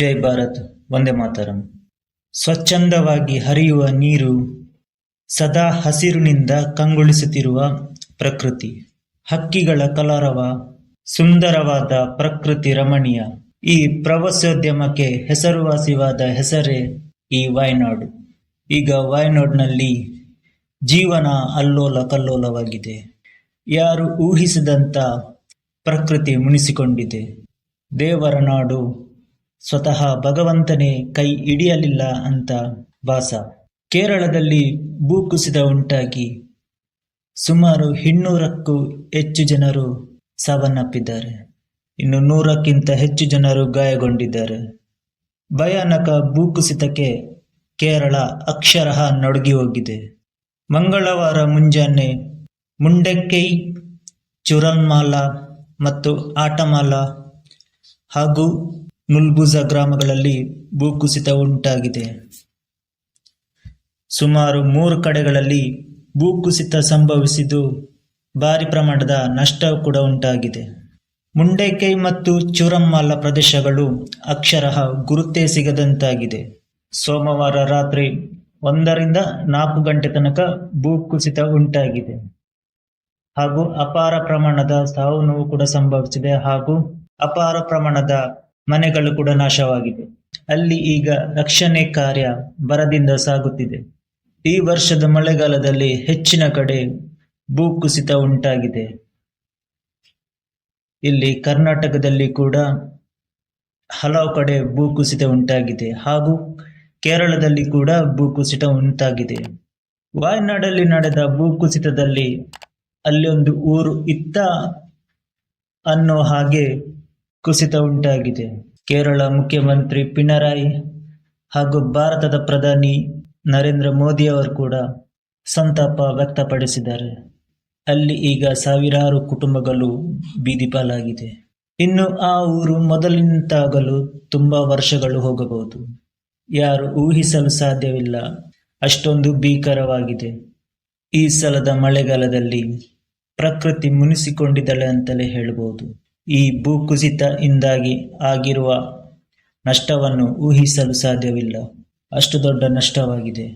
ಜೈ ಭಾರತ್, ವಂದೇ ಮಾತರಂ. ಸ್ವಚ್ಛಂದವಾಗಿ ಹರಿಯುವ ನೀರು ಸದಾ ಹಸಿರಿನಿಂದ ಕಂಗೊಳಿಸುತ್ತಿರುವ ಪ್ರಕೃತಿ. ಹಕ್ಕಿಗಳ ಕಲರವ, ಸುಂದರವಾದ ಪ್ರಕೃತಿ ರಮಣೀಯ. ಈ ಪ್ರವಾಸೋದ್ಯಮಕ್ಕೆ ಹೆಸರುವಾಸಿವಾದ ಹೆಸರೇ ಈ ವಾಯ್ನಾಡು ಈಗ ವಾಯ್ನಾಡ್ನಲ್ಲಿ ಜೀವನ ಅಲ್ಲೋಲ ಕಲ್ಲೋಲವಾಗಿದೆ. ಯಾರು ಊಹಿಸಿದಂಥ ಪ್ರಕೃತಿ ಮುನಿಸಿಕೊಂಡಿದೆ. ದೇವರ ನಾಡು ಸ್ವತಃ ಭಗವಂತನೇ ಕೈ ಹಿಡಿಯಲಿಲ್ಲ ಅಂತ ಭಾಸ ಕೇರಳದಲ್ಲಿ ಭೂಕುಸಿತ ಉಂಟಾಗಿ ಸುಮಾರು ಇನ್ನೂರಕ್ಕೂ ಹೆಚ್ಚು ಜನರು ಸಾವನ್ನಪ್ಪಿದ್ದಾರೆ. ಇನ್ನು ನೂರಕ್ಕಿಂತ ಹೆಚ್ಚು ಜನರು ಗಾಯಗೊಂಡಿದ್ದಾರೆ. ಭಯಾನಕ ಭೂಕುಸಿತಕ್ಕೆ ಕೇರಳ ಅಕ್ಷರಃ ನಡುಗಿ ಹೋಗಿದೆ. ಮಂಗಳವಾರ ಮುಂಜಾನೆ ಮುಂಡೆಕ್ಕೈ, ಚುರಲ್ಮಾಲ ಮತ್ತು ಆಟಮಾಲ ಹಾಗೂ ನುಲ್ಬುಜ ಗ್ರಾಮಗಳಲ್ಲಿ ಭೂಕುಸಿತ ಉಂಟಾಗಿದೆ. ಸುಮಾರು ಮೂರು ಕಡೆಗಳಲ್ಲಿ ಭೂಕುಸಿತ ಸಂಭವಿಸಿದ್ದು ಭಾರಿ ಪ್ರಮಾಣದ ನಷ್ಟ ಕೂಡ ಉಂಟಾಗಿದೆ. ಮುಂಡೇಕೈ ಮತ್ತು ಚೂರಮ್ಮಾಲ ಪ್ರದೇಶಗಳು ಅಕ್ಷರಹ ಗುರುತೇ ಸಿಗದಂತಾಗಿದೆ. ಸೋಮವಾರ ರಾತ್ರಿ ಒಂದರಿಂದ ನಾಲ್ಕು ಗಂಟೆ ತನಕ ಭೂಕುಸಿತ ಉಂಟಾಗಿದೆ. ಹಾಗೂ ಅಪಾರ ಪ್ರಮಾಣದ ಸಾವು ನೋವು ಕೂಡ ಸಂಭವಿಸಿದೆ ಹಾಗೂ ಅಪಾರ ಪ್ರಮಾಣದ ಮನೆಗಳು ಕೂಡ ನಾಶವಾಗಿದೆ ಅಲ್ಲಿ ಈಗ ರಕ್ಷಣೆ ಕಾರ್ಯ ಬರದಿಂದ ಸಾಗುತ್ತಿದೆ. ಈ ವರ್ಷದ ಮಳೆಗಾಲದಲ್ಲಿ ಹೆಚ್ಚಿನ ಕಡೆ ಭೂಕುಸಿತ ಉಂಟಾಗಿದೆ. ಇಲ್ಲಿ ಕರ್ನಾಟಕದಲ್ಲಿ ಕೂಡ ಹಲವು ಕಡೆ ಭೂಕುಸಿತ ಉಂಟಾಗಿದೆ ಹಾಗೂ ಕೇರಳದಲ್ಲಿ ಕೂಡ ಭೂಕುಸಿತ ಉಂಟಾಗಿದೆ. ವಾಯ್ನಾಡಲ್ಲಿ ನಡೆದ ಭೂಕುಸಿತದಲ್ಲಿ ಅಲ್ಲಿ ಒಂದು ಊರು ಇತ್ತ ಅನ್ನೋ ಹಾಗೆ ಕುಸಿತ ಉಂಟಾಗಿದೆ. ಕೇರಳ ಮುಖ್ಯಮಂತ್ರಿ ಪಿಣರಾಯಿ ಹಾಗೂ ಭಾರತದ ಪ್ರಧಾನಿ ನರೇಂದ್ರ ಮೋದಿ ಅವರು ಕೂಡ ಸಂತಾಪ ವ್ಯಕ್ತಪಡಿಸಿದ್ದಾರೆ. ಅಲ್ಲಿ ಈಗ ಸಾವಿರಾರು ಕುಟುಂಬಗಳು ಬೀದಿಪಾಲಾಗಿದೆ. ಇನ್ನು ಆ ಊರು ಮೊದಲಿನಂತಾಗಲು ತುಂಬಾ ವರ್ಷಗಳು ಹೋಗಬಹುದು. ಯಾರು ಊಹಿಸಲು ಸಾಧ್ಯವಿಲ್ಲ. ಅಷ್ಟೊಂದು ಭೀಕರವಾಗಿದೆ. ಈ ಸಲದ ಮಳೆಗಾಲದಲ್ಲಿ ಪ್ರಕೃತಿ ಮುನಿಸಿಕೊಂಡಿದ್ದಾಳೆ ಅಂತಲೇ ಹೇಳಬಹುದು. ಈ ಭೂಕುಸಿತ ಇಂದಾಗಿ ಆಗಿರುವ ನಷ್ಟವನ್ನು ಊಹಿಸಲು ಸಾಧ್ಯವಿಲ್ಲ. ಅಷ್ಟು ದೊಡ್ಡ ನಷ್ಟವಾಗಿದೆ.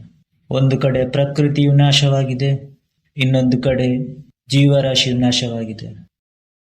ಒಂದು ಕಡೆ ಪ್ರಕೃತಿಯು ನಾಶವಾಗಿದೆ, ಇನ್ನೊಂದು ಕಡೆ ಜೀವರಾಶಿಯು ನಾಶವಾಗಿದೆ.